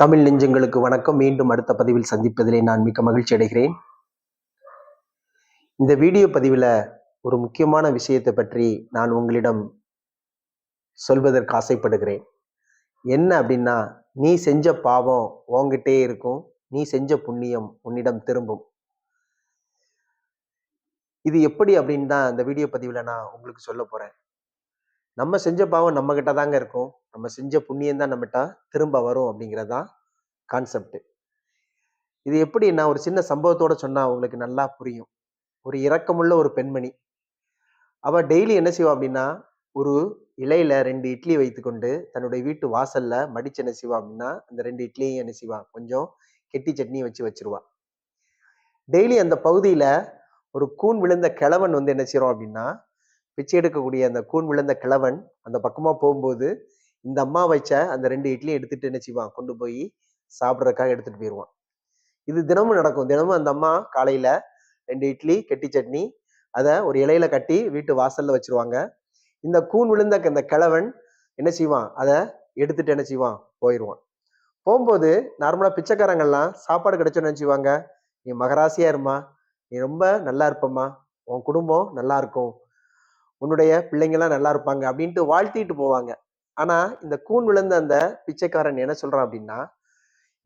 தமிழ் நெஞ்சங்களுக்கு வணக்கம். மீண்டும் அடுத்த பதிவில் சந்திப்பதிலே நான் மிக்க மகிழ்ச்சி அடைகிறேன். இந்த வீடியோ பதிவில் ஒரு முக்கியமான விஷயத்தை பற்றி நான் உங்களிடம் சொல்வதற்கு ஆசைப்படுகிறேன். என்ன அப்படின்னா நீ செஞ்ச பாவம் உங்ககிட்டே இருக்கும். நீ செஞ்ச புண்ணியம் உன்னிடம் திரும்பும். இது எப்படி அப்படின்னு தான் இந்த வீடியோ பதிவில் நான் உங்களுக்கு சொல்ல போகிறேன் நம்ம செஞ்ச பாவம் நம்மக்கிட்ட தாங்க இருக்கும். நம்ம செஞ்ச புண்ணியம் தான் நம்மகிட்ட திரும்ப வரும் அப்படிங்கிறது தான் கான்செப்ட் இது எப்படி நான் ஒரு சின்ன சம்பவத்தோட சொன்னால் உங்களுக்கு நல்லா புரியும். ஒரு இரக்கமுள்ள ஒரு பெண்மணி. அவள் டெய்லி என்ன செய்வா அப்படின்னா ஒரு இலையில ரெண்டு இட்லி வைத்துக்கொண்டு தன்னுடைய வீட்டு வாசல்ல மடிச்சு என்ன செய்வா அப்படின்னா அந்த ரெண்டு இட்லியும் என்ன செய்வா? கொஞ்சம் கெட்டி சட்னி வச்சு வச்சிருவா. டெய்லி அந்த பகுதியில ஒரு கூன் விழுந்த கிழவன் வந்து என்ன செய்யறோம் அப்படின்னா பிச்சை எடுக்கக்கூடிய அந்த கூன் விழுந்த கிழவன் அந்த பக்கமாக போகும்போது இந்த அம்மா வச்ச அந்த ரெண்டு இட்லியும் எடுத்துட்டு என்ன செய்வான்? கொண்டு போய் சாப்பிட்றதுக்காக எடுத்துட்டு போயிடுவான் இது தினமும் நடக்கும். தினமும் அந்த அம்மா காலையில ரெண்டு இட்லி கெட்டி சட்னி அதை ஒரு இலையில கட்டி வீட்டு வாசல்ல வச்சிருவாங்க. இந்த கூன் விழுந்த அந்த கிழவன் என்ன செய்வான்? அதை எடுத்துட்டு என்ன செய்வான்? போயிடுவான் போகும்போது நார்மலாக பிச்சைக்காரங்கள்லாம் சாப்பாடு கிடைச்சோன்னு என்ன செய்வாங்க? நீ மகராசியா இருமா நீ ரொம்ப நல்லா இருப்பம்மா. உன் குடும்பம் நல்லா இருக்கும். உன்னுடைய பிள்ளைங்கெல்லாம் நல்லா இருப்பாங்க அப்படின்ட்டு வாழ்த்திட்டு போவாங்க. ஆனா இந்த கூன் விழுந்த அந்த பிச்சைக்காரன் என்ன சொல்றான் அப்படின்னா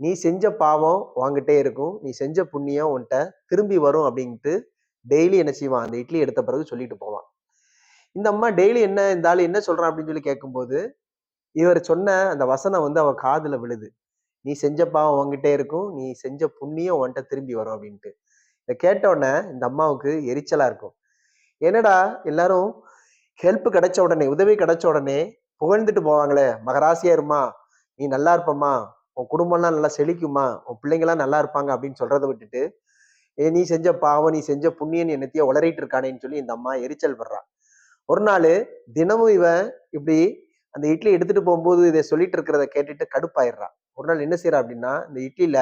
நீ செஞ்ச பாவம் வாங்கிட்டே இருக்கும். நீ செஞ்ச புண்ணியம் உன்கிட்ட திரும்பி வரும் அப்படின்ட்டு டெய்லி என்ன செய்வான்? அந்த இட்லி எடுத்த பிறகு சொல்லிட்டு போவான். இந்த அம்மா டெய்லி என்ன இந்த ஆள் என்ன சொல்றான் அப்படின்னு சொல்லி கேட்கும்போது இவர் சொன்ன அந்த வசனம் வந்து அவ காதுல விழுது. நீ செஞ்ச பாவம் வாங்கிட்டே இருக்கும். நீ செஞ்ச புண்ணியம் உன்கிட்ட திரும்பி வரும் அப்படின்ட்டு. இதை கேட்ட உடனே இந்த அம்மாவுக்கு எரிச்சலா இருக்கும். என்னடா எல்லாரும் ஹெல்ப் கிடைச்ச உடனே உதவி கிடைச்ச உடனே புகழ்ந்துட்டு போவாங்களே மகராசியா இருமா நீ நல்லா இருப்பம்மா உன் குடும்பம்லாம் நல்லா செழிக்குமா உன் பிள்ளைங்களாம் நல்லா இருப்பாங்க அப்படின்னு சொல்றதை விட்டுட்டு ஏ நீ செஞ்ச பாவம் நீ செஞ்ச புண்ணியன் என்னத்தையோ உளறிட்டு இருக்கானேன்னு சொல்லி இந்த அம்மா எரிச்சல் படுறான் ஒரு நாள் தினமும் இவன் இப்படி அந்த இட்லி எடுத்துட்டு போகும்போது இதை சொல்லிட்டு இருக்கிறத கேட்டுட்டு கடுப்பாயிடுறான் ஒரு நாள் என்ன செய்யறா அப்படின்னா இந்த இட்லியில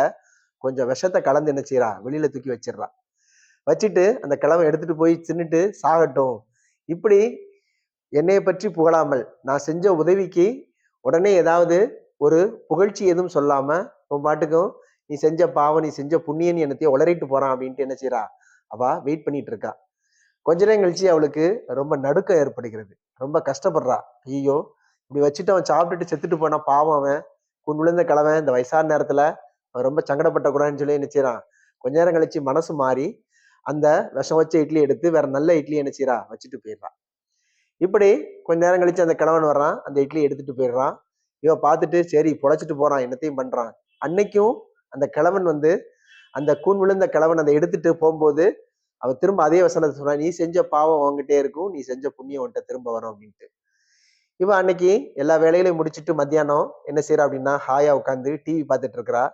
கொஞ்சம் விஷத்தை கலந்து என்ன செய்யறா வெளியில தூக்கி வச்சிடறா. வச்சுட்டு அந்த கிழமை எடுத்துட்டு போய் தின்னுட்டு சாகட்டும். இப்படி என்னைய பற்றி புகழாமல். நான் செஞ்ச உதவிக்கு உடனே ஏதாவது ஒரு புகழ்ச்சி எதுவும் சொல்லாம உன் பாட்டுக்கும் நீ செஞ்ச பாவம் நீ செஞ்ச புண்ணியன் என்னத்தையும் உளறிட்டு போறான் அப்படின்ட்டு என்ன செய்யறா அவ வெயிட் பண்ணிட்டு இருக்கா. கொஞ்ச நேரம் கழிச்சு அவளுக்கு ரொம்ப நடுக்கம் ஏற்படுகிறது. ரொம்ப கஷ்டப்படுறா. ஐயோ இப்படி வச்சுட்டு அவன் சாப்பிட்டுட்டு செத்துட்டு போனா பாவம் அவன். குன் விழுந்த கிழமை இந்த வயசான நேரத்துல அவன் ரொம்ப சங்கடப்பட்ட கூடாதுன்னு சொல்லி என்ன செய்யறான் கொஞ்ச நேரம் கழிச்சு மனசு மாறி அந்த விஷம் வச்ச இட்லி எடுத்து வேற நல்ல இட்லி என்ன செய்யறா வச்சுட்டு போயிடுறான் இப்படி கொஞ்ச நேரம் கழிச்சு அந்த கிழவன் வர்றான் அந்த இட்லி எடுத்துட்டு போயிடுறான். இவன் பார்த்துட்டு சரி பொழைச்சிட்டு போறான் என்னத்தையும் பண்றான். அன்னைக்கும் அந்த கிழவன் வந்து அந்த கூன் விழுந்த கிழவன் அதை எடுத்துட்டு போகும்போது அவன் திரும்ப அதே வசனத்தை சொன்னான் நீ செஞ்ச பாவம் உங்ககிட்டே இருக்கும் நீ செஞ்ச புண்ணியம் உன்கிட்ட திரும்ப வரும் அப்படின்ட்டு. இவன் அன்னைக்கு எல்லா வேலைகளையும் முடிச்சிட்டு மத்தியானம் என்ன செய்யறா அப்படின்னா ஹாயா உட்காந்து டிவி பார்த்துட்டு இருக்கிறா.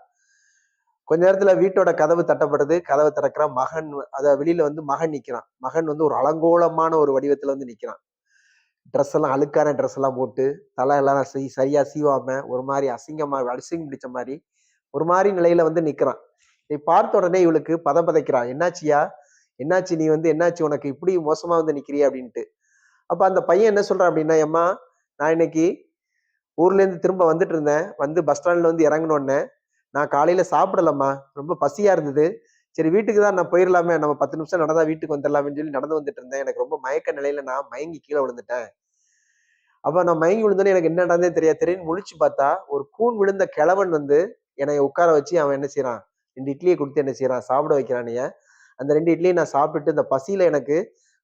கொஞ்ச நேரத்துல வீட்டோட கதவு தட்டப்படுது கதவை திறக்கிற. மகன் அத வெளியில வந்து மகன் நிக்கிறான். மகன் வந்து ஒரு அலங்கோலமான ஒரு வடிவத்துல வந்து நிக்கிறான். ட்ரெஸ் எல்லாம் அழுக்கான ட்ரெஸ் எல்லாம் போட்டு தலை எல்லாம் சரி சரியாக சீவாம ஒரு மாதிரி அசிங்கமாக அசிங்கம் பிடிச்ச மாதிரி ஒரு மாதிரி நிலையில வந்து நிற்கிறான் இதை பார்த்த உடனே இவளுக்கு பத பதைக்கிறான். என்னாச்சியா? என்னாச்சு? நீ வந்து என்னாச்சு? உனக்கு இப்படி மோசமாக வந்து நிற்கிறியா அப்படின்ட்டு. அப்போ அந்த பையன் என்ன சொல்கிறான் அப்படின்னா அம்மா நான் இன்னைக்கு ஊர்லேருந்து திரும்ப வந்துட்டு இருந்தேன். வந்து பஸ் ஸ்டாண்டில் வந்து இறங்கினோடனே நான் காலையில் சாப்பிடலம்மா. ரொம்ப பசியாக இருந்தது. சரி வீட்டுக்கு தான் நான் போயிடலாமே நம்ம பத்து நிமிஷம் நடந்தா வீட்டுக்கு வந்துடலாமே சொல்லி நடந்து வந்துட்டு இருந்தேன். எனக்கு ரொம்ப மயக்க நிலையில நான் மயங்கி கீழே விழுந்துட்டேன். அப்ப நான் மயங்கி விழுந்தேன்னு எனக்கு என்ன நடந்தே தெரியாது. தெரியும் முழிச்சு பார்த்தா ஒரு கூன் விழுந்த கிழவன் வந்து என்னை உட்கார வச்சு அவன் என்ன செய்யறான் ரெண்டு இட்லியை கொடுத்து என்ன செய்யறான் சாப்பிட வைக்கிறானைய அந்த ரெண்டு இட்லியை நான் சாப்பிட்டுட்டு இந்த பசியில எனக்கு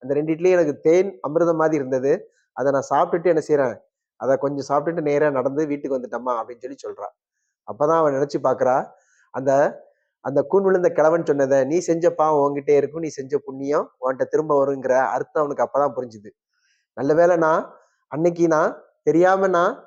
அந்த ரெண்டு இட்லியும் எனக்கு தேன் அமிர்தம் மாதிரி இருந்தது. அதை நான் சாப்பிட்டுட்டு என்ன செய்யறேன் அதை கொஞ்சம் சாப்பிட்டுட்டு நேராக நடந்து வீட்டுக்கு வந்துட்டம்மா அப்படின்னு சொல்லி சொல்றான் அப்பதான் அவன் நினைச்சு பாக்குறா. அந்த அந்த கூன் விழுந்த கிழவன் சொன்னதை நீ செஞ்ச பாவம் உங்ககிட்டே இருக்கும் நீ செஞ்ச புண்ணியம் உன்கிட்ட திரும்ப வருங்கிற அர்த்தம் அவனுக்கு அப்பதான் புரிஞ்சுது. நல்ல வேளை நான் அன்னைக்கு நான் தெரியாம நான்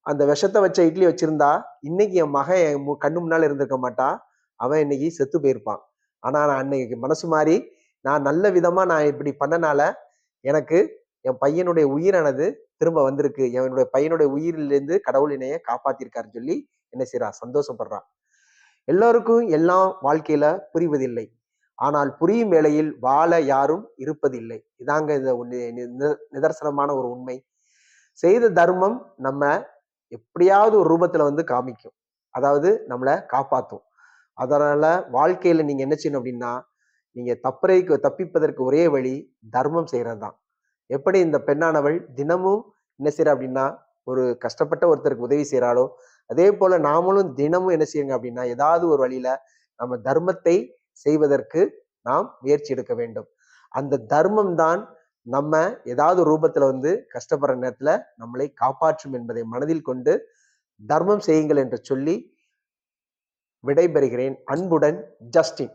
அந்த விஷத்தை வச்ச இட்லி வச்சிருந்தா இன்னைக்கு என் மகன் என் மு- கண்ணு முன்னால இருந்திருக்க மாட்டான். அவன் இன்னைக்கு செத்து போயிருப்பான். ஆனா நான் அன்னைக்கு மனசு மாறி நான் நல்ல விதமா நான் இப்படி பண்ணனால எனக்கு என் பையனுடைய உயிரானது திரும்ப வந்திருக்கு. என்னுடைய பையனுடைய உயிரிலிருந்து கடவுள் என்னைய காப்பாத்திருக்காருன்னு சொல்லி என்ன செய்யறான் சந்தோஷப்படுறான் எல்லோருக்கும் எல்லாம் வாழ்க்கையில புரிவதில்லை. ஆனால் புரியும் வேளையில் வாழ யாரும் இருப்பதில்லை. இதாங்க இந்த நிதர்சனமான ஒரு உண்மை. செய்த தர்மம் நம்ம எப்படியாவது ஒரு ரூபத்துல வந்து காமிக்கும். அதாவது நம்மளை காப்பாற்றும் அதனால வாழ்க்கையில நீங்க என்ன செய்யணும் அப்படின்னா, நீங்க தப்புறைக்கு தப்பிப்பதற்கு ஒரே வழி தர்மம் செய்றது தான். எப்படி இந்த பெண்ணானவள் தினமும் என்ன செய்யற அப்படின்னா, ஒரு கஷ்டப்பட்ட ஒருத்தருக்கு உதவி செய்கிறாளோ அதே போல நாமளும் தினமும் என்ன செய்யுங்க அப்படின்னா, ஏதாவது ஒரு வழியில நம்ம தர்மத்தை செய்வதற்கு நாம் முயற்சி எடுக்க வேண்டும். அந்த தர்மம் தான் நம்ம ஏதாவது ரூபத்துல வந்து கஷ்டப்படுற நேரத்துல நம்மளை காப்பாற்றும் என்பதை மனதில் கொண்டு தர்மம் செய்யுங்கள் என்று சொல்லி விடைபெறுகிறேன். அன்புடன் ஜஸ்டின்.